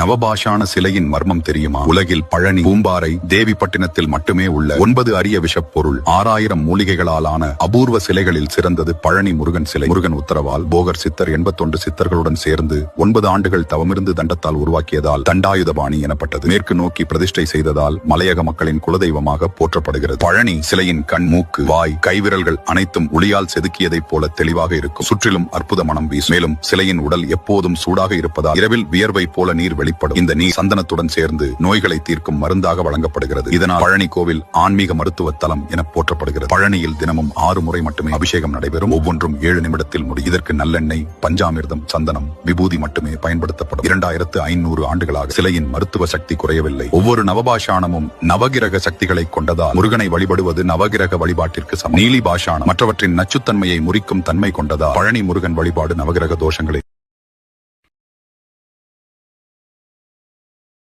நவபாஷான சிலையின் மர்மம் தெரியுமா? உலகில் பழனி பூம்பாறை தேவிப்பட்டினத்தில் மட்டுமே உள்ள ஒன்பது அரிய விஷப்பொருள் ஆறாயிரம் மூலிகைகளாலான அபூர்வ சிலைகளில் சிறந்தது பழனி முருகன் சிலை. முருகன் உத்தரவால் போகர் சித்தர் எண்பத்தொன்று சித்தர்களுடன் சேர்ந்து ஒன்பது ஆண்டுகள் தவமிருந்து தண்டத்தால் உருவாக்கியதால் தண்டாயுதபாணி எனப்பட்டது. மேற்கு நோக்கி பிரதிஷ்டை செய்ததால் மலையக மக்களின் குலதெய்வமாக போற்றப்படுகிறது. பழனி சிலையின் கண் மூக்கு வாய் கைவிரல்கள் அனைத்தும் ஒளியால் செதுக்கியதைப் போல தெளிவாக இருக்கும். சுற்றிலும் அற்புத மனம் வீசும். மேலும் சிலையின் உடல் எப்போதும் சூடாக இருப்பதால் இரவில் வியர்வை போல நீர் வெளிப்படும். இந்த நீர் சந்தனத்துடன் சேர்ந்து நோய்களை தீர்க்கும் மருந்தாக வழங்கப்படுகிறது. இதனால் பழனி கோவில் ஆன்மீக மருத்துவ தலம் என போற்றப்படுகிறது. பழனியில் தினமும் ஆறு முறை மட்டுமே அபிஷேகம் நடைபெறும். ஒவ்வொன்றும் ஏழு நிமிடத்தில் முடியும் இதற்கு நல்லெண்ணெய் பஞ்சாமிர்தம் சந்தனம் விபூதி மட்டுமே பயன்படுத்தப்படும். இரண்டாயிரத்து ஐநூறு ஆண்டுகளாக சிலையின் மருத்துவ சக்தி குறையவில்லை. ஒவ்வொரு நவபாஷானமும் நவகிரக சக்திகளை கொண்டதால் முருகனை வழிபடுவது நவகிரக வழிபாட்டிற்கு சமம். நீலி பாஷானம் மற்றவற்றின் நச்சுத்தன்மையை முறிக்கும் தன்மை கொண்டதால் பழனி முருகன் வழிபாடு நவகிரக தோஷங்களை